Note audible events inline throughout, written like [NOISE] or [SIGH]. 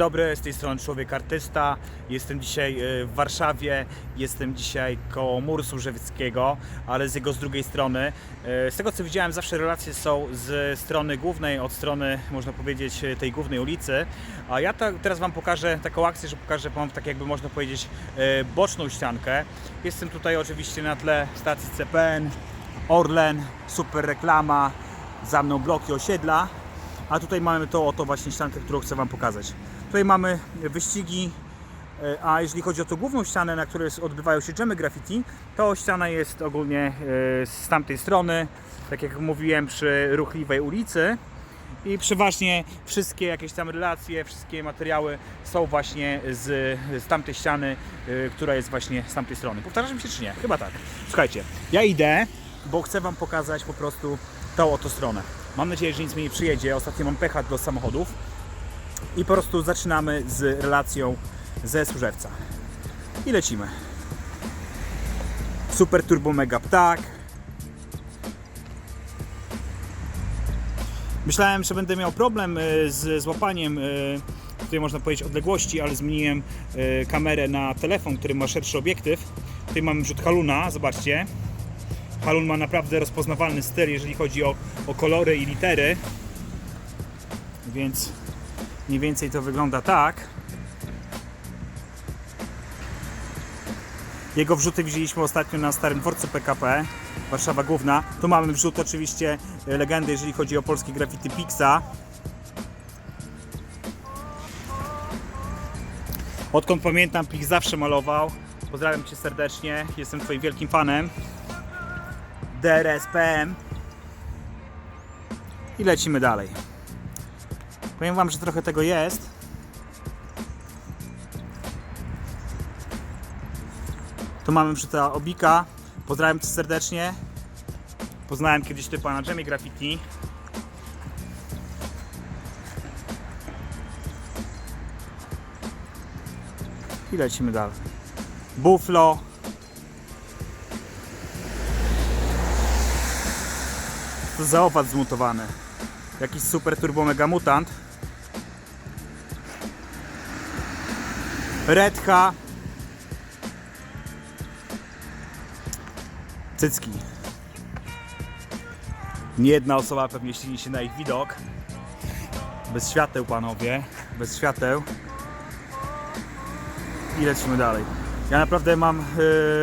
dobry, z tej strony Człowiek Artysta. Jestem dzisiaj e, w Warszawie, jestem dzisiaj koło Muru Służewickiego, ale z jego z drugiej strony. E, Z tego co widziałem, zawsze relacje są z strony głównej, od strony, można powiedzieć, tej głównej ulicy. A ja teraz Wam pokażę taką akcję, że pokażę Wam tak jakby można powiedzieć e, boczną ściankę. Jestem tutaj oczywiście na tle stacji CPN, Orlen, super reklama, za mną bloki osiedla. A tutaj mamy to oto właśnie ściankę, którą chcę Wam pokazać. Tutaj mamy wyścigi, e, a jeżeli chodzi o tą główną ścianę, na której odbywają się dżemy graffiti, to ściana jest ogólnie e, z tamtej strony, tak jak mówiłem, przy ruchliwej ulicy. I przeważnie wszystkie jakieś tam relacje, wszystkie materiały są właśnie z, z tamtej ściany, y, która jest właśnie z tamtej strony. Powtarzam się czy nie? Chyba tak. Słuchajcie, ja idę, bo chcę Wam pokazać po prostu tą oto stronę. Mam nadzieję, że nic mi nie przyjedzie. Ostatnio mam pecha do samochodów. I po prostu zaczynamy z relacją ze Służewca. I lecimy. Super Turbo Mega Ptak. Myślałem, że będę miał problem y, z złapaniem y, tutaj można powiedzieć odległości, ale zmieniłem y, kamerę na telefon, który ma szerszy obiektyw. Tutaj mamy rzut haluna, zobaczcie. Halun ma naprawdę rozpoznawalny styl, jeżeli chodzi o, o kolory i litery. Więc mniej więcej to wygląda tak. Jego wrzuty widzieliśmy ostatnio na Starym Dworcu PKP, Warszawa Główna. Tu mamy wrzut oczywiście e, legendy, jeżeli chodzi o polskie graffiti Pixa. Odkąd pamiętam, Pix zawsze malował. Pozdrawiam Cię serdecznie, jestem Twoim wielkim fanem. DRSPM. I lecimy dalej. Powiem Wam, że trochę tego jest. Tu mamy przyta Obika. Pozdrawiam Cię serdecznie. Poznałem kiedyś typa na dżemie graffiti. I lecimy dalej. Buffalo. To za owad zmutowany. Jakiś super turbo mega mutant. Redha. Cycki. Nie jedna osoba pewnie ślini się na ich widok. Bez świateł, panowie. Bez świateł. I lecimy dalej. Ja naprawdę mam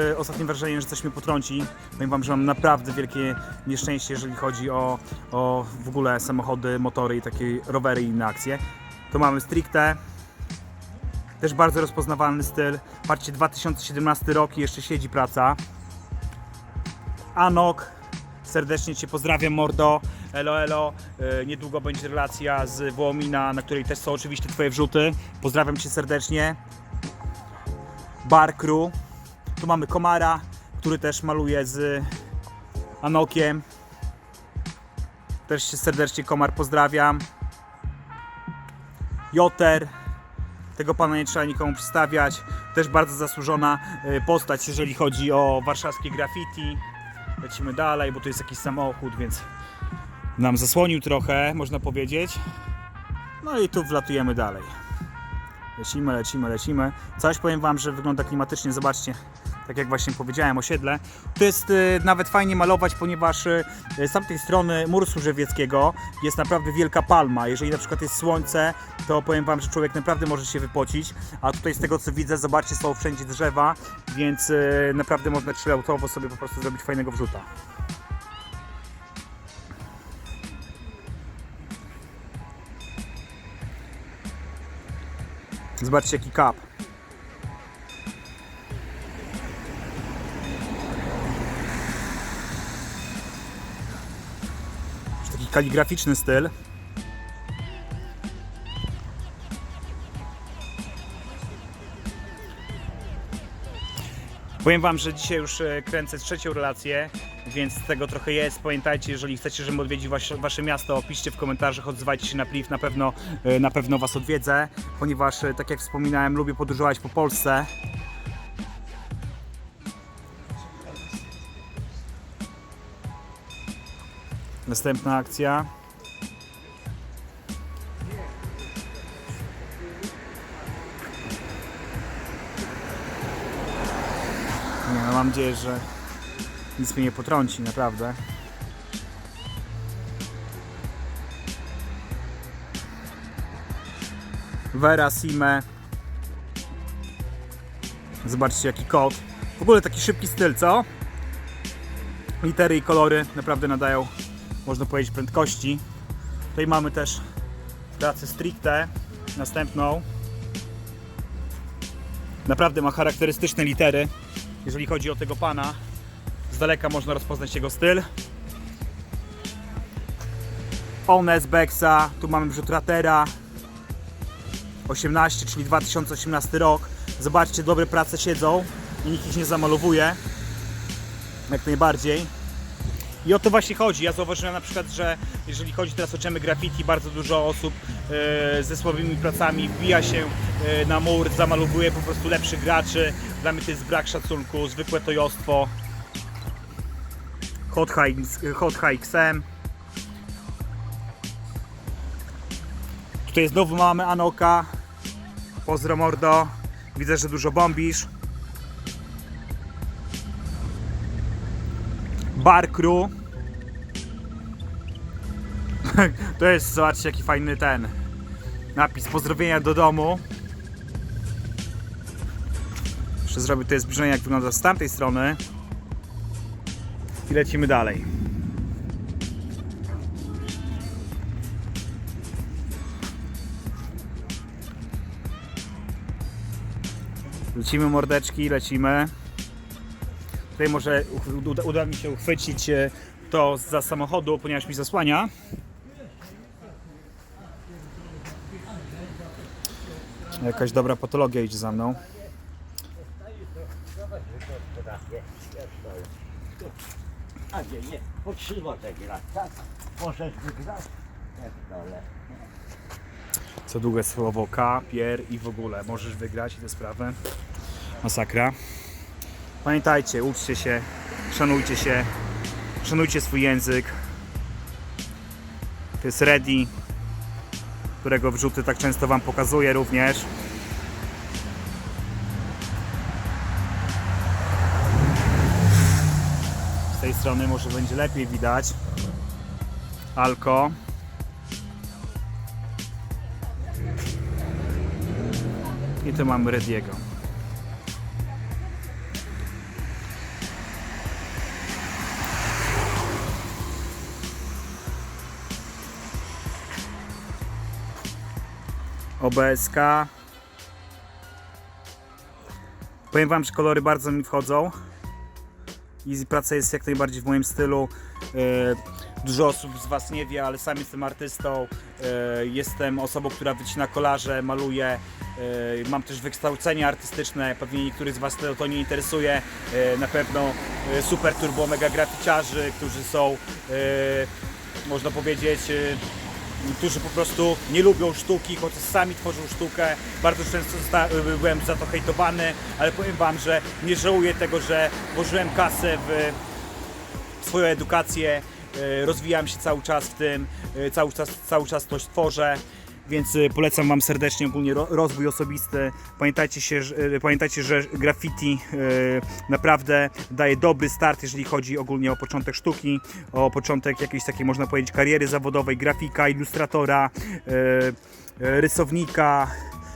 yy, ostatnie wrażenie, że coś mnie potrąci. Powiem Wam, że mam naprawdę wielkie nieszczęście, jeżeli chodzi o, o w ogóle samochody, motory i takie rowery i inne akcje. Tu mamy stricte. Też bardzo rozpoznawalny styl. Patrzcie, 2017 rok i jeszcze siedzi praca. Anok, serdecznie Cię pozdrawiam mordo, elo elo, Yy, niedługo będzie relacja z Wołomina, na której też są oczywiście Twoje wrzuty, pozdrawiam Cię serdecznie. Bar Crew, tu mamy Komara, który też maluje z Anokiem, też się serdecznie Komar pozdrawiam. Joter, tego pana nie trzeba nikomu przedstawiać, też bardzo zasłużona yy, postać, jeżeli chodzi o warszawskie graffiti. Lecimy dalej, bo tu jest jakiś samochód, więc nam zasłonił trochę, można powiedzieć. No i tu wlatujemy dalej. Lecimy, lecimy, lecimy. Coś powiem Wam, że wygląda klimatycznie, zobaczcie. Tak jak właśnie powiedziałem, osiedle. To jest y, nawet fajnie malować, ponieważ y, z tamtej strony muru Służewieckiego jest naprawdę wielka palma. Jeżeli na przykład jest słońce, to powiem Wam, że człowiek naprawdę może się wypocić. A tutaj z tego co widzę, zobaczcie, są wszędzie drzewa, więc y, naprawdę można chilloutowo sobie po prostu zrobić fajnego wrzuta. Zobaczcie jaki kap. Kaligraficzny styl. Powiem Wam, że dzisiaj już e, kręcę trzecią relację, więc tego trochę jest. Pamiętajcie, jeżeli chcecie, żebym odwiedził wasze, wasze miasto, piszcie w komentarzach, odzywajcie się na pliw, na pewno, e, na pewno Was odwiedzę, ponieważ e, tak jak wspominałem, lubię podróżować po Polsce. Następna akcja. Nie, no mam nadzieję, że nic mnie nie potrąci, naprawdę. Vera Sime. Zobaczcie jaki kot. W ogóle taki szybki styl, co? Litery i kolory naprawdę nadają można powiedzieć, prędkości. Tutaj mamy też pracę stricte, następną. Naprawdę ma charakterystyczne litery. Jeżeli chodzi o tego pana, z daleka można rozpoznać jego styl. Ones Bexa, tu mamy Brzutratera 18, czyli 2018 rok. Zobaczcie, dobre prace siedzą i nikt ich nie zamalowuje. Jak najbardziej. I o to właśnie chodzi. Ja zauważyłem na przykład, że jeżeli chodzi teraz o dżemy graffiti, bardzo dużo osób e, ze słabymi pracami wbija się e, na mur, zamalowuje po prostu lepszych graczy. Dla mnie to jest brak szacunku, zwykłe tojostwo. Hot High, Hot High XM. Tutaj znowu mamy Anoka. Pozdro mordo. Widzę, że dużo bombisz. Bar Crew. [LAUGHS] To jest, zobaczcie jaki fajny ten napis. Pozdrowienia do domu. Jeszcze zrobię tutaj zbliżenie jak wygląda z tamtej strony. I lecimy dalej. Lecimy mordeczki, lecimy. Tutaj może uda, uda mi się uchwycić e, to za samochodu, ponieważ mi zasłania. Jakaś dobra patologia idzie za mną. A nie, nie, potrzyma te gra, tak? Możesz wygrać? Pierdolę. Co długie słowo K, pier i w ogóle. Możesz wygrać i tę sprawę. Masakra. Pamiętajcie, uczcie się, szanujcie się, szanujcie swój język. To jest Ready, którego wrzuty tak często Wam pokazuję również. Z tej strony może będzie lepiej widać. Alko. I tu mamy Rediego. OBSK. Powiem Wam, że kolory bardzo mi wchodzą. I praca jest jak najbardziej w moim stylu. E, Dużo osób z Was nie wie, ale sam jestem artystą. E, Jestem osobą, która wycina kolarze, maluje. E, Mam też wykształcenie artystyczne. Pewnie niektórych z Was to, nie interesuje. Na pewno super turbo mega graficiarzy, którzy są, można powiedzieć, którzy po prostu nie lubią sztuki, chociaż sami tworzą sztukę. Bardzo często byłem za to hejtowany, ale powiem Wam, że nie żałuję tego, że włożyłem kasę w swoją edukację, e, rozwijam się cały czas w tym, e, cały czas, cały czas coś tworzę. Więc e, polecam Wam serdecznie ogólnie ro- rozwój osobisty. Pamiętajcie, się, e, pamiętajcie, że graffiti e, naprawdę daje dobry start, jeżeli chodzi ogólnie o początek sztuki, o początek jakiejś takiej, można powiedzieć, kariery zawodowej, grafika, ilustratora, rysownika.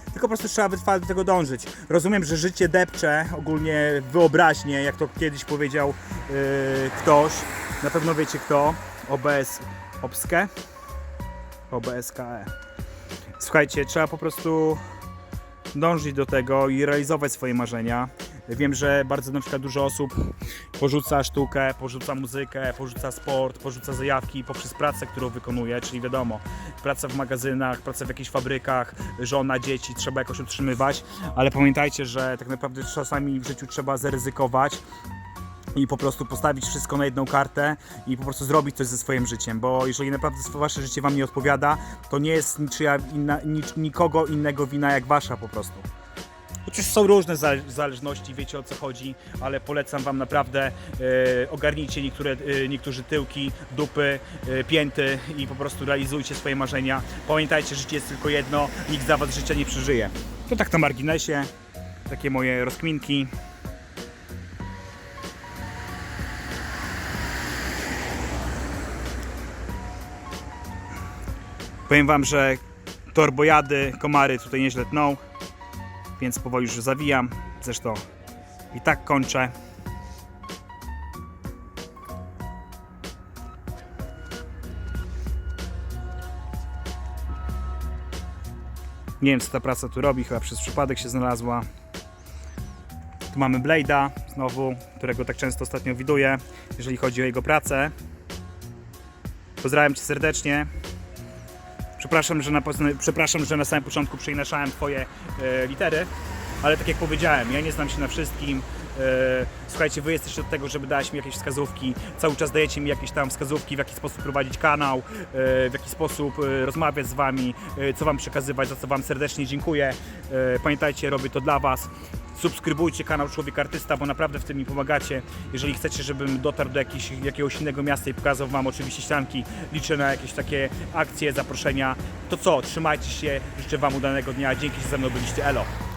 Tylko po prostu trzeba wytrwale do tego dążyć. Rozumiem, że życie depcze ogólnie wyobraźnię, jak to kiedyś powiedział yy, ktoś. Na pewno wiecie kto. OBS Obskę. OBSKE. Słuchajcie, trzeba po prostu dążyć do tego i realizować swoje marzenia. Wiem, że bardzo na przykład dużo osób porzuca sztukę, porzuca muzykę, porzuca sport, porzuca zajawki poprzez pracę, którą wykonuje, czyli wiadomo, praca w magazynach, praca w jakichś fabrykach, żona, dzieci, trzeba jakoś utrzymywać, ale pamiętajcie, że tak naprawdę czasami w życiu trzeba zaryzykować i po prostu postawić wszystko na jedną kartę i po prostu zrobić coś ze swoim życiem, bo jeżeli naprawdę wasze życie wam nie odpowiada, to nie jest niczyja inna, nic, nikogo innego wina jak wasza po prostu. Chociaż są różne zale- zależności, wiecie o co chodzi, ale polecam Wam naprawdę e, ogarnijcie niektóre, e, niektórzy tyłki, dupy, e, pięty i po prostu realizujcie swoje marzenia. Pamiętajcie, życie jest tylko jedno, nikt za Was życia nie przeżyje. To tak na marginesie, takie moje rozkminki. Powiem Wam, że torbojady, komary tutaj nieźle tną, więc powoli już zawijam. Zresztą i tak kończę. Nie wiem, co ta praca tu robi, chyba przez przypadek się znalazła. Tu mamy Blade'a, znowu, którego tak często ostatnio widuję, jeżeli chodzi o jego pracę. Pozdrawiam Cię serdecznie. Przepraszam, że na, przepraszam, że na samym początku przeinaszałem Twoje e, litery, ale tak jak powiedziałem, ja nie znam się na wszystkim. E, słuchajcie, Wy jesteście od tego, żeby dać mi jakieś wskazówki. Cały czas dajecie mi jakieś tam wskazówki, w jaki sposób prowadzić kanał, e, w jaki sposób e, rozmawiać z Wami, e, co Wam przekazywać, za co Wam serdecznie dziękuję. E, pamiętajcie, robię to dla Was. Subskrybujcie kanał Człowiek Artysta, bo naprawdę w tym mi pomagacie. Jeżeli chcecie, żebym dotarł do jakiś, jakiegoś innego miasta i pokazał Wam oczywiście ścianki, liczę na jakieś takie akcje, zaproszenia. To co, trzymajcie się, życzę Wam udanego dnia. Dzięki, że ze mną byliście. Elo!